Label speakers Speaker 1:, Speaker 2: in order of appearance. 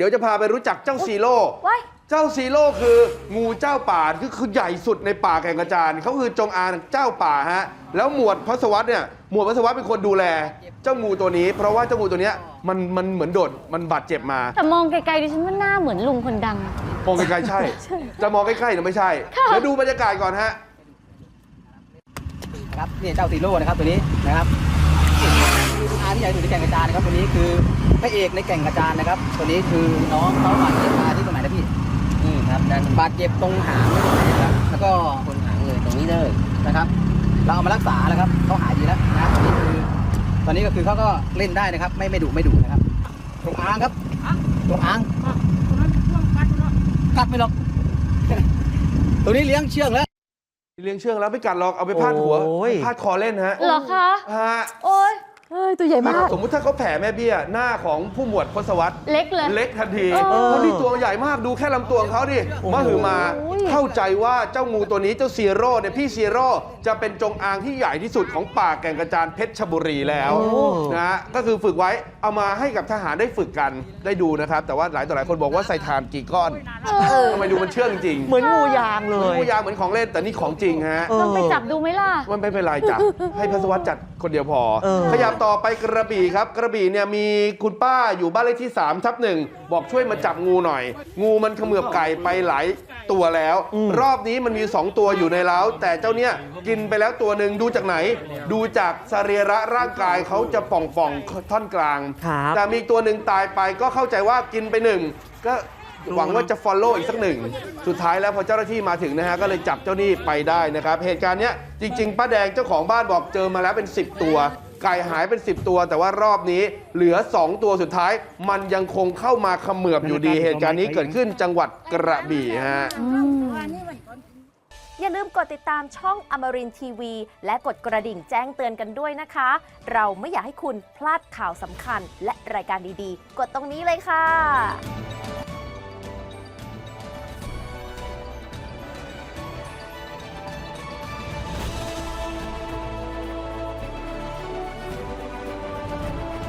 Speaker 1: เดี๋ยวจะพาไปรู้จักเจ้าซีโร่
Speaker 2: ว้าย
Speaker 1: เจ้าซีโร่คืองูเจ้าป่าคือคือใหญ่สุดในป่าแก่งกระจานเขาคือจงอางเจ้าป่าฮะแล้วหมวดพระสวัสดิ์เนี่ยหมวดพระสวัสดิ์เป็นคนดูแล เจ้างูตัวนี้ เพราะว่าเจ้างูตัวเนี้ยมันมันเหมือนโดดมันบาดเจ็บมา
Speaker 2: แต่มองไกลๆดิฉันว่าหน้าเหมือนลุงคนดัง
Speaker 1: มองไกลๆใช่ จะมองใกล้ๆเนี่ยไม่ใช่
Speaker 2: ค่ะ
Speaker 1: เดี๋ยวดูบรรยากาศก่อนฮะ
Speaker 3: นะครับนี่เจ้าซีโร่นะครับตัวนี้นะครับ อาที่ใหญ่สุดในแก่งกระจานนะครับตัวนี้คือพระเอกในแก่งกระจานนะครับตัวนี้คือน้องเขาบาดเจ็บมาที่ตรงไหนนะพี่นี่ครับนั่นบาดเจ็บตรงหางนะครับแล้วก็ตรงหางเลยตรงนี้เลยนะครับ เราเอามารักษาแล้วครับเขาหายดีแล้วนะครับตอนนี้คือตอนนี้ก็คือเขาก็เล่นได้นะครับ ไม่ไม่ดุไม่ดุนะครับ ตรงอ่างครับตรงอ่างกัดไม่หรอกตัวนี้เลี้ยงเชือกแล้ว
Speaker 1: เลี้ยงเชือกแล้วไม่กัดหรอกเอาไปพาดหัว
Speaker 4: โอ้ย
Speaker 1: พาดคอเล่นฮะ
Speaker 2: เหรอคะ
Speaker 1: ฮะ
Speaker 2: โอ้ย
Speaker 4: เฮ้ยตัวใหญ่มาก
Speaker 1: สมมุติถ้าเขาแผ่แม่เบี้ยหน้าของผู้หมวดพศวรรษ
Speaker 2: เล็กเลย
Speaker 1: เล็กทันที
Speaker 2: เออ
Speaker 1: เพราะนี่ตัวใหญ่มากดูแค่ลำตัวของเขาดิ
Speaker 4: โอ้โห
Speaker 1: มาหือมา
Speaker 2: โอ้ย
Speaker 1: เข้าใจว่าเจ้างูตัวนี้เจ้าซีโร่เนี่ยพี่ซีโร่จะเป็นจงอางที่ใหญ่ที่สุดของป่าแก่งกระจานเพชรชบุรีแล้ว
Speaker 4: โอ้
Speaker 1: นะฮะก็คือฝึกไว้เอามาให้กับทหารได้ฝึกกันได้ดูนะครับ แต่ว่าหลายต่อหลายคนบอกว่าใส่ทานกี่ก้อน
Speaker 2: เออ
Speaker 1: ทำไมดูมันเชื่องจริง
Speaker 4: เหมือนงูยางเล
Speaker 1: เหมือน
Speaker 4: ย
Speaker 1: งูยางเหมือนของเล่นแต่นี่ของจริงฮะ
Speaker 4: เออ
Speaker 2: ลองไปจับดูไหมล่ะ
Speaker 1: มันไม่เป็นไรจ้ะให้พระสวัสดิ์จัดคนเดียวพอ
Speaker 4: เออ
Speaker 1: ขยับต่อไปกระบี่ครับ กระบี่เนี่ยมีคุณป้าอยู่บ้านเลขที่3ทับหนึ่งบอกช่วยมาจับงูหน่อย งูมันเขมือบไก่ไปหลายตัวแล้ว รอบนี้มันมี 2 ตัวอยู่ในเล้าแต่เจ้าเนี่ยกินไปแล้วตัวหนึ่งดูจากไหน ดูจากสรีระร่างกายเขาจะป่องป่องๆท่อนกลาง
Speaker 4: ครับ
Speaker 1: แต่มีตัวหนึ่งตายไปก็เข้าใจว่ากินไปหนึ่งก็หวังว่าจะ follow อีกสักหนึ่ง สุดท้ายแล้วพอเจ้าหน้าที่มาถึงนะฮะ ก็เลยจับเจ้าหนี้ไปได้นะครับ เหตุการณ์เนี้ยจริง ๆ ป้าแดงเจ้าของบ้านบอกเจอมาแล้วเป็น 10 ตัว ไก่หายเป็น 10 ตัว แต่ว่ารอบนี้เหลือ 2 ตัวสุดท้าย มันยังคงเข้ามาเขมือบอยู่ดีเหตุการณ์นี้เกิดขึ้นจังหวัดกระบี่ฮะ
Speaker 5: อย่าลืมกดติดตามช่องอมรินทีวี และกดกระดิ่งแจ้งเตือนกันด้วยนะคะ เราไม่อยากให้คุณพลาดข่าวสำคัญและรายการดีๆ กดตรงนี้เลยค่ะ